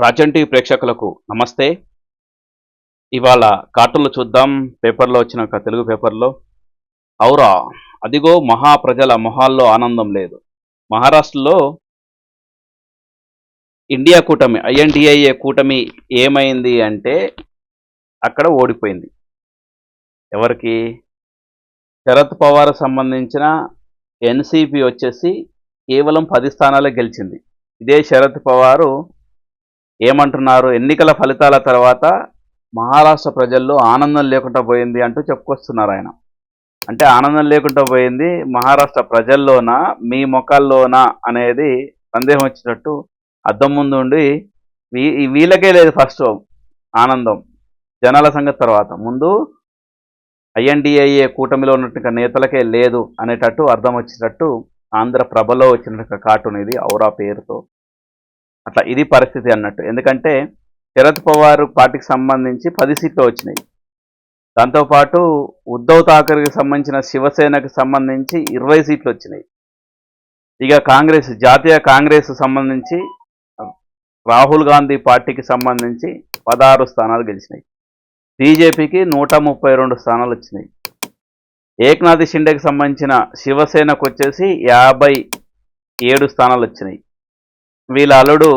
రాజంటి ప్రేక్షకులకు నమస్తే. ఇవాళ కార్టూన్లు చూద్దాం. పేపర్లో వచ్చిన ఒక తెలుగు పేపర్లో ఔరా అదిగో మహా ప్రజల మొహాల్లో ఆనందం లేదు. మహారాష్ట్రలో ఇండియా కూటమి ఐఎన్డిఐఏ కూటమి ఏమైంది అంటే అక్కడ ఓడిపోయింది. ఎవరికి? శరద్ పవార్ సంబంధించిన ఎన్సిపి వచ్చేసి కేవలం పది స్థానాలే గెలిచింది. ఇదే శరద్ పవారు ఏమంటున్నారు? ఎన్నికల ఫలితాల తర్వాత మహారాష్ట్ర ప్రజల్లో ఆనందం లేకుండా పోయింది అంటూ చెప్పుకొస్తున్నారు ఆయన. అంటే ఆనందం లేకుండా పోయింది మహారాష్ట్ర ప్రజల్లోనా మీ మొక్కల్లోనా అనేది సందేహం వచ్చినట్టు అద్దం ముందు ఉండి వీ- వీళ్ళకే లేదు ఫస్ట్ ఆనందం. జనాల సంగతి తర్వాత. ముందు ఐఎన్డిఐఏ కూటమిలో ఉన్నట్టుగా నేతలకే లేదు అనేటట్టు అర్థం వచ్చేటట్టు ఆంధ్ర ప్రభలో వచ్చినట్టు కార్టూన్ ఇది ఔరా పేరుతో. అట్లా ఇది పరిస్థితి అన్నట్టు. ఎందుకంటే శరద్ పవార్ పార్టీకి సంబంధించి పది సీట్లు వచ్చినాయి. దాంతోపాటు ఉద్ధవ్ ఠాకరేకి సంబంధించిన శివసేనకు సంబంధించి ఇరవై సీట్లు వచ్చినాయి. ఇక కాంగ్రెస్ జాతీయ కాంగ్రెస్ సంబంధించి రాహుల్ గాంధీ పార్టీకి సంబంధించి పదహారు స్థానాలు గెలిచినాయి. బీజేపీకి నూట ముప్పై రెండు స్థానాలు వచ్చినాయి. ఏక్నాథ్ షిండేకి సంబంధించిన శివసేనకు వచ్చేసి యాభై ఏడు స్థానాలు వచ్చినాయి. వీళ్ళ అల్లుడు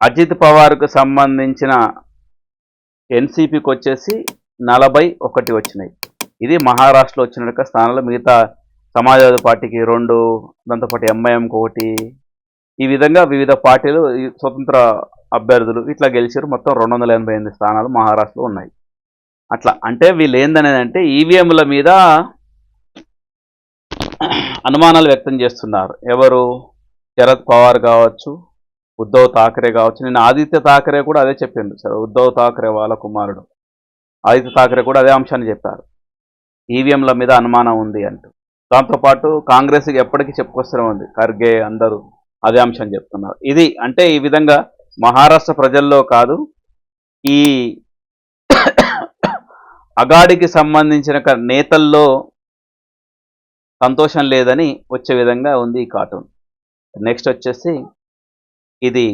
అజిత్ పవార్కు సంబంధించిన ఎన్సీపీకి వచ్చేసి నలభై ఒకటి వచ్చినాయి. ఇది మహారాష్ట్రలో వచ్చిన స్థానాలు. మిగతా సమాజ్వాదీ పార్టీకి రెండు దాంతోపాటు ఎంఐఎంకి ఒకటి. ఈ విధంగా వివిధ పార్టీలు ఈ స్వతంత్ర అభ్యర్థులు ఇట్లా గెలిచారు. మొత్తం రెండు వందల ఎనభై ఎనిమిది స్థానాలు మహారాష్ట్రలో ఉన్నాయి. అట్లా అంటే వీళ్ళు ఏందనేదంటే ఈవీఎంల మీద అనుమానాలు వ్యక్తం చేస్తున్నారు. ఎవరు? శరద్ పవార్ కావచ్చు ఉద్ధవ్ ఠాకరే కావచ్చు నేను ఆదిత్య ఠాకరే కూడా అదే చెప్పిండు సార్ ఉద్ధవ్ ఠాకరే వాళ్ళ కుమారుడు. ఆదిత్య ఠాకరే కూడా అదే అంశాన్ని చెప్పారు. ఈవీఎంల మీద అనుమానం ఉంది అంటూ. దాంతోపాటు కాంగ్రెస్కి ఎప్పటికీ చెప్పుకొస్తూనే ఉంది ఖర్గే అందరూ అదే అంశం చెప్తున్నారు. ఇది అంటే ఈ విధంగా మహారాష్ట్ర ప్రజల్లో కాదు ఈ అగాడికి సంబంధించిన నేతల్లో సంతోషం లేదని వచ్చే విధంగా ఉంది ఈ కార్టూన్. నెక్స్ట్ వచ్చేసి ఇది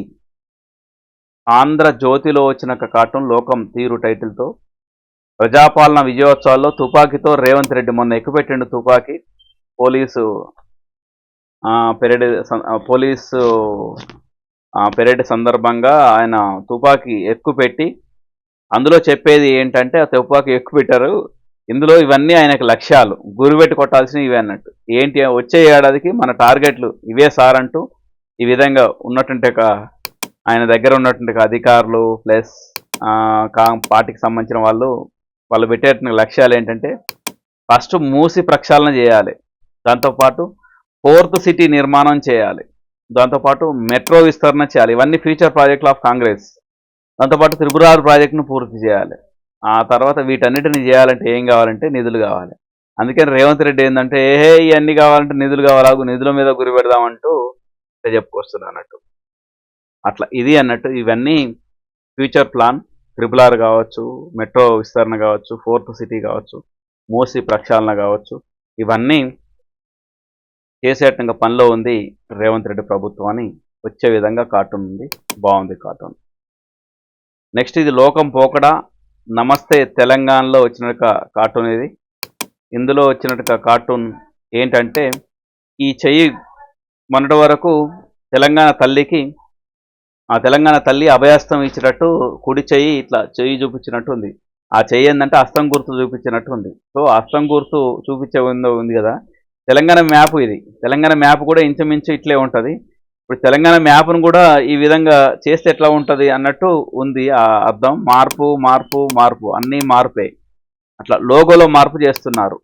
ఆంధ్ర జ్యోతిలో వచ్చిన కార్టూన్ లోకం తీరు టైటిల్తో ప్రజాపాలన విజయోత్సవాల్లో తుపాకీతో రేవంత్ రెడ్డి మొన్న ఎక్కుపెట్టిండు తుపాకీ. పోలీసు పెరేడ్ పోలీసు పెరేడ్ సందర్భంగా ఆయన తుపాకీ ఎక్కుపెట్టి అందులో చెప్పేది ఏంటంటే ఆ తుపాకీ ఎక్కుపెట్టారు. ఇందులో ఇవన్నీ ఆయనకు లక్ష్యాలు. గురిపెట్టి కొట్టాల్సినవి ఇవే అన్నట్టు. ఏంటి? వచ్చే ఏడాదికి మన టార్గెట్లు ఇవే సార్ అంటూ ఈ విధంగా ఉన్నటువంటి ఒక ఆయన దగ్గర ఉన్నటువంటి అధికారులు ప్లస్ కా పార్టీకి సంబంధించిన వాళ్ళు వాళ్ళు పెట్టేటువంటి లక్ష్యాలు ఏంటంటే ఫస్ట్ మూసి ప్రక్షాళన చేయాలి. దాంతోపాటు ఫోర్త్ సిటీ నిర్మాణం చేయాలి. దాంతోపాటు మెట్రో విస్తరణ చేయాలి. ఇవన్నీ ఫ్యూచర్ ప్రాజెక్టులు ఆఫ్ కాంగ్రెస్. దాంతోపాటు త్రిపురారు ప్రాజెక్టును పూర్తి చేయాలి. ఆ తర్వాత వీటన్నిటిని చేయాలంటే ఏం కావాలంటే నిధులు కావాలి. అందుకని రేవంత్ రెడ్డి ఏంటంటే ఏ ఇవన్నీ కావాలంటే నిధులు కావాలా నిధుల మీద గురి పెడదామంటూ ఇట్లా చెప్పుకొస్తున్నా అన్నట్టు. అట్లా ఇది అన్నట్టు ఇవన్నీ ఫ్యూచర్ ప్లాన్. ట్రిపుల్ ఆర్ కావచ్చు మెట్రో విస్తరణ కావచ్చు ఫోర్త్ సిటీ కావచ్చు మోసి ప్రక్షాళన కావచ్చు ఇవన్నీ చేసేటంగా పనిలో ఉంది రేవంత్ రెడ్డి ప్రభుత్వం అని వచ్చే విధంగా కార్టూన్ ఉంది. బాగుంది కార్టూన్. నెక్స్ట్ ఇది లోకం పోకడా నమస్తే తెలంగాణలో వచ్చిన కార్టూన్ ఇది. ఇందులో వచ్చినట్టుగా కార్టూన్ ఏంటంటే ఈ చెయ్యి మొన్నటి వరకు తెలంగాణ తల్లికి ఆ తెలంగాణ తల్లి అభయాస్తం ఇచ్చినట్టు కుడి చెయ్యి ఇట్లా చెయ్యి చూపించినట్టు ఉంది. ఆ చెయ్యి ఏంటంటే అస్తం గుర్తు చూపించినట్టు ఉంది. సో అస్తం గుర్తు చూపించే ఉంది కదా. తెలంగాణ మ్యాప్ ఇది. తెలంగాణ మ్యాప్ కూడా ఇంచుమించు ఇట్లే ఉంటుంది. ఇప్పుడు తెలంగాణ మ్యాప్ను కూడా ఈ విధంగా చేస్తే ఎట్లా ఉంటుంది అన్నట్టు ఉంది ఆ అర్థం. మార్పు మార్పు మార్పు. అన్నీ మార్పే. అట్లా లోగోలో మార్పు చేస్తున్నారు.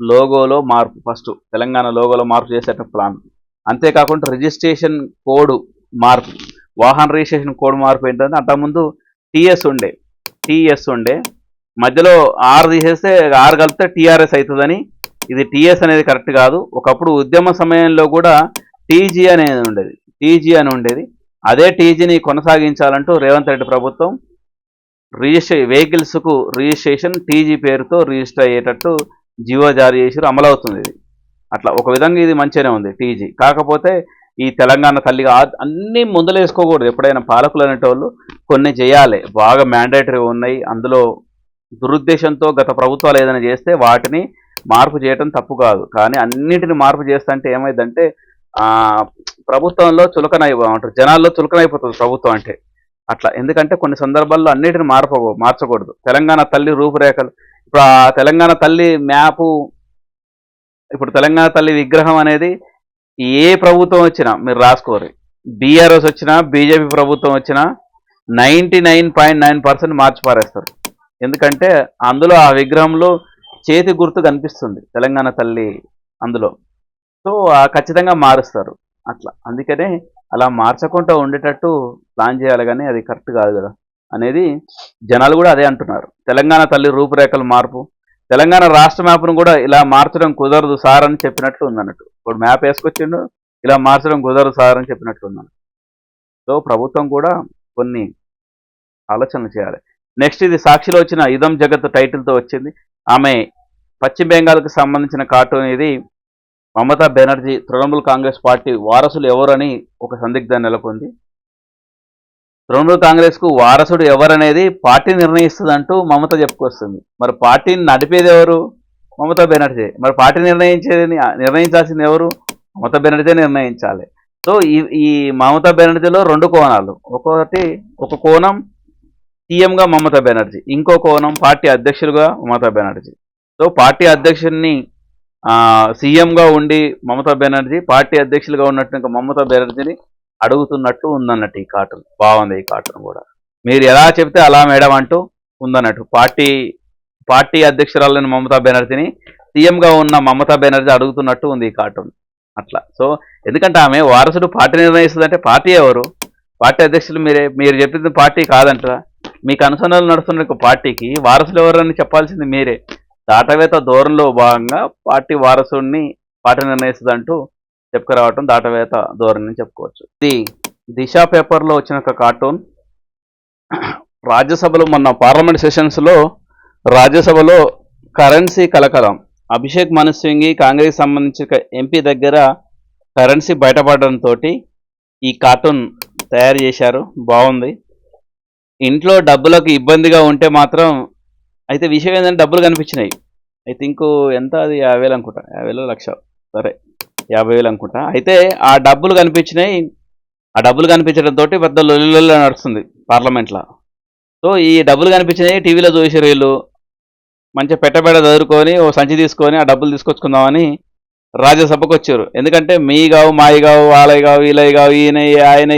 లోగోలో మార్పు. ఫస్ట్ తెలంగాణ లోగోలో మార్పు చేసేట ప్లాన్. అంతేకాకుండా రిజిస్ట్రేషన్ కోడ్ మార్పు. వాహన రిజిస్ట్రేషన్ కోడ్ మార్పు ఏంటంటే అంతకుముందు టీఎస్ ఉండే. టీఎస్ ఉండే. మధ్యలో ఆర్ తీసేస్తే ఆర్ కలిపితే టీఆర్ఎస్ అవుతుందని. ఇది టీఎస్ అనేది కరెక్ట్ కాదు. ఒకప్పుడు ఉద్యమ సమయంలో కూడా టీజీ అనేది ఉండేది. టీజీ అని ఉండేది. అదే టీజీని కొనసాగించాలంటూ రేవంత్ రెడ్డి ప్రభుత్వం రిజిస్ట్రే వెహికల్స్కు రిజిస్ట్రేషన్ టీజీ పేరుతో రిజిస్టర్ అయ్యేటట్టు జియో జారీ చేసి అమలవుతుంది ఇది. అట్లా ఒక విధంగా ఇది మంచిగానే ఉంది టీజీ. కాకపోతే ఈ తెలంగాణ తల్లిగా అన్నీ ముందలేసుకోకూడదు ఎప్పుడైనా పాలకులు అనేటోళ్ళు కొన్ని చేయాలి. బాగా మ్యాండేటరీ ఉన్నాయి. అందులో దురుద్దేశంతో గత ప్రభుత్వాలు ఏదైనా చేస్తే వాటిని మార్పు చేయటం తప్పు కాదు. కానీ అన్నిటిని మార్పు చేస్తుంటే ఏమైందంటే ప్రభుత్వంలో చులకన అంటారు జనాల్లో చులకనైపోతుంది ప్రభుత్వం అంటే. అట్లా. ఎందుకంటే కొన్ని సందర్భాల్లో అన్నిటిని మార్పకూ మార్చకూడదు. తెలంగాణ తల్లి రూపురేఖలు. ఇప్పుడు ఆ తెలంగాణ తల్లి మ్యాపు ఇప్పుడు తెలంగాణ తల్లి విగ్రహం అనేది ఏ ప్రభుత్వం వచ్చినా మీరు రాసుకోరు. బీఆర్ఎస్ వచ్చినా బీజేపీ ప్రభుత్వం వచ్చినా ninety nine point nine percent మార్చి పారేస్తారు. ఎందుకంటే అందులో ఆ విగ్రహంలో చేతి గుర్తు కనిపిస్తుంది తెలంగాణ తల్లి అందులో. సో ఆ ఖచ్చితంగా మారుస్తారు. అట్లా. అందుకనే అలా మార్చకుండా ఉండేటట్టు ప్లాన్ చేయాలి కానీ అది కరెక్ట్ కాదు కదా. అనేది జనాలు కూడా అదే అంటున్నారు. తెలంగాణ తల్లి రూపురేఖలు మార్పు. తెలంగాణ రాష్ట్ర మ్యాప్ను కూడా ఇలా మార్చడం కుదరదు సార్ అని చెప్పినట్లు ఉందన్నట్టు. ఇప్పుడు మ్యాప్ వేసుకొచ్చిండు ఇలా మార్చడం కుదరదు సార్ అని చెప్పినట్లు ఉందన్నట్టు. సో ప్రభుత్వం కూడా కొన్ని ఆలోచనలు చేయాలి. నెక్స్ట్ ఇది సాక్షిలో వచ్చిన ఇదం జగత్ టైటిల్తో వచ్చింది. ఆమె పశ్చిమ బెంగాల్కి సంబంధించిన కార్టూన్ ఇది మమతా బెనర్జీ తృణమూల్ కాంగ్రెస్ పార్టీ వారసులు ఎవరని ఒక సందిగ్ధం నెలకొంది. తృణమూల్ కాంగ్రెస్కు వారసుడు ఎవరనేది పార్టీ నిర్ణయిస్తుందంటూ మమత చెప్పుకొస్తుంది. మరి పార్టీని నడిపేది ఎవరు? మమతా బెనర్జీ. మరి పార్టీ నిర్ణయించేది నిర్ణయించాల్సింది ఎవరు? మమతా బెనర్జీ నిర్ణయించాలి. సో ఈ ఈ మమతా బెనర్జీలో రెండు కోణాలు. ఒకటి ఒక కోణం సీఎంగా మమతా బెనర్జీ. ఇంకో కోణం పార్టీ అధ్యక్షులుగా మమతా బెనర్జీ. సో పార్టీ అధ్యక్షుడిని సీఎంగా ఉండి మమతా బెనర్జీ పార్టీ అధ్యక్షులుగా ఉన్నట్టు ఇంకా మమతా బెనర్జీని అడుగుతున్నట్టు ఉందన్నట్టు ఈ కార్టూన్ బాగుంది ఈ కార్టూన్ కూడా. మీరు ఎలా చెప్తే అలా మేడం అంటూ ఉందన్నట్టు. పార్టీ పార్టీ అధ్యక్షురాలైన మమతా బెనర్జీని సీఎంగా ఉన్న మమతా బెనర్జీ అడుగుతున్నట్టు ఉంది ఈ కార్టూన్ అట్లా. సో ఎందుకంటే ఆమె వారసుడు పార్టీ నిర్ణయిస్తుందంటే పార్టీ ఎవరు? పార్టీ అధ్యక్షులు మీరే మీరు చెప్పింది పార్టీ కాదంటారా? మీకు అనుసంధానం నడుస్తున్న పార్టీకి వారసులు ఎవరని చెప్పాల్సింది మీరే. దాటవేత ధోరణిలో భాగంగా పార్టీ వారసుడిని పార్టీ నిర్ణయిస్తుందంటూ చెప్పుకురావటం దాటవేత ధోరణి అని చెప్పుకోవచ్చు. ఇది దిశ పేపర్లో వచ్చిన ఒక కార్టూన్. రాజ్యసభలో మొన్న పార్లమెంట్ సెషన్స్లో రాజ్యసభలో కరెన్సీ కలకలం. అభిషేక్ మను సింఘి కాంగ్రెస్ సంబంధించిన ఎంపీ దగ్గర కరెన్సీ బయటపడడంతో ఈ కార్టూన్ తయారు చేశారు. బాగుంది. ఇంట్లో డబ్బులకు ఇబ్బందిగా ఉంటే మాత్రం అయితే విషయం ఏంటంటే డబ్బులు కనిపించినాయి. ఐ థింక్ ఎంత అది? యాభై వేలు అనుకుంటా. యాభై వేలు లక్ష. సరే. యాభై వేలు అనుకుంటా. అయితే ఆ డబ్బులు కనిపించినాయి. ఆ డబ్బులు కనిపించడంతో పెద్ద లొల్లి నడుస్తుంది పార్లమెంట్లో. సో ఈ డబ్బులు కనిపించినాయి. టీవీలో చూసారు వీళ్ళు. మంచిగా పెట్టబెడ చదువుకొని ఓ సంచి తీసుకొని ఆ డబ్బులు తీసుకొచ్చుకుందామని రాజ్యసభకు వచ్చారు. ఎందుకంటే మీ కావు మాయి కావు వాళ్ళవి కావు ఈయన ఆయన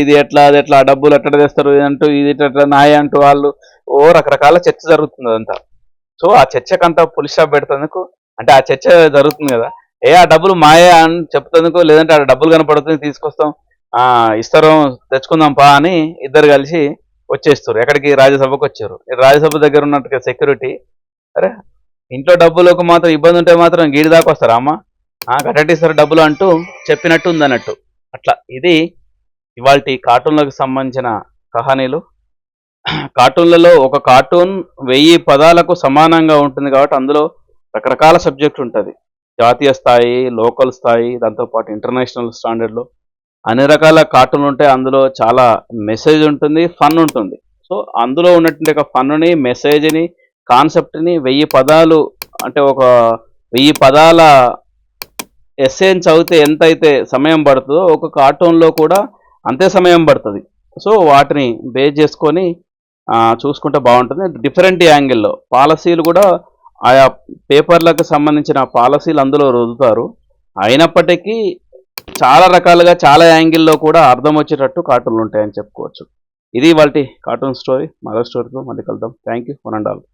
ఇది ఎట్లా అది ఎట్లా ఆ డబ్బులు ఎట్లా తెస్తారు అంటూ ఇది ఎట్లా నాయ అంటూ వాళ్ళు ఓ రకరకాల చర్చ జరుగుతుంది అదంతా. సో ఆ చర్చకంతా పులిస్ షాప్ పెడుతుందుకు అంటే ఆ చర్చ జరుగుతుంది కదా. ఏ ఆ డబ్బులు మాయే అని చెప్తందుకు లేదంటే ఆ డబ్బులు కనపడుతుంది తీసుకొస్తాం ఆ ఇస్తారు తెచ్చుకుందాం పా అని ఇద్దరు కలిసి వచ్చేస్తారు. ఎక్కడికి? రాజ్యసభకు వచ్చారు. రాజ్యసభ దగ్గర ఉన్నట్టుగా సెక్యూరిటీ అరే ఇంట్లో డబ్బులకు మాత్రం ఇబ్బంది ఉంటే మాత్రం గీడి దాకా వస్తారా అమ్మ? కట్టటిస్తారు డబ్బులు అంటూ చెప్పినట్టు ఉందన్నట్టు. అట్లా. ఇది ఇవాళ కార్టూన్లకు సంబంధించిన కహానీలు. కార్టూన్లలో ఒక కార్టూన్ వెయ్యి పదాలకు సమానంగా ఉంటుంది కాబట్టి అందులో రకరకాల సబ్జెక్ట్ ఉంటుంది. జాతీయ స్థాయి లోకల్ స్థాయి దాంతోపాటు ఇంటర్నేషనల్ స్టాండర్డ్లో అన్ని రకాల కార్టూన్లు ఉంటాయి. అందులో చాలా మెసేజ్ ఉంటుంది ఫన్ ఉంటుంది. సో అందులో ఉన్నటువంటి ఒక ఫన్ని మెసేజ్ని కాన్సెప్ట్ని వెయ్యి పదాలు అంటే ఒక వెయ్యి పదాల ఎస్ఏని చదివితే ఎంత అయితే సమయం పడుతుందో ఒక కార్టూన్లో కూడా అంతే సమయం పడుతుంది. సో వాటిని బేస్ చేసుకొని చూసుకుంటే బాగుంటుంది. డిఫరెంట్ యాంగిల్లో పాలసీలు కూడా ఆయా పేపర్లకు సంబంధించిన పాలసీలు అందులో రుదుతారు అయినప్పటికీ చాలా రకాలుగా చాలా యాంగిల్లో కూడా అర్థం వచ్చేటట్టు కార్టూన్లు ఉంటాయని చెప్పుకోవచ్చు. ఇది వాళ్ళ కార్టూన్ స్టోరీ మరో స్టోరీతో మళ్ళీ కలుద్దాం. Thank you one and all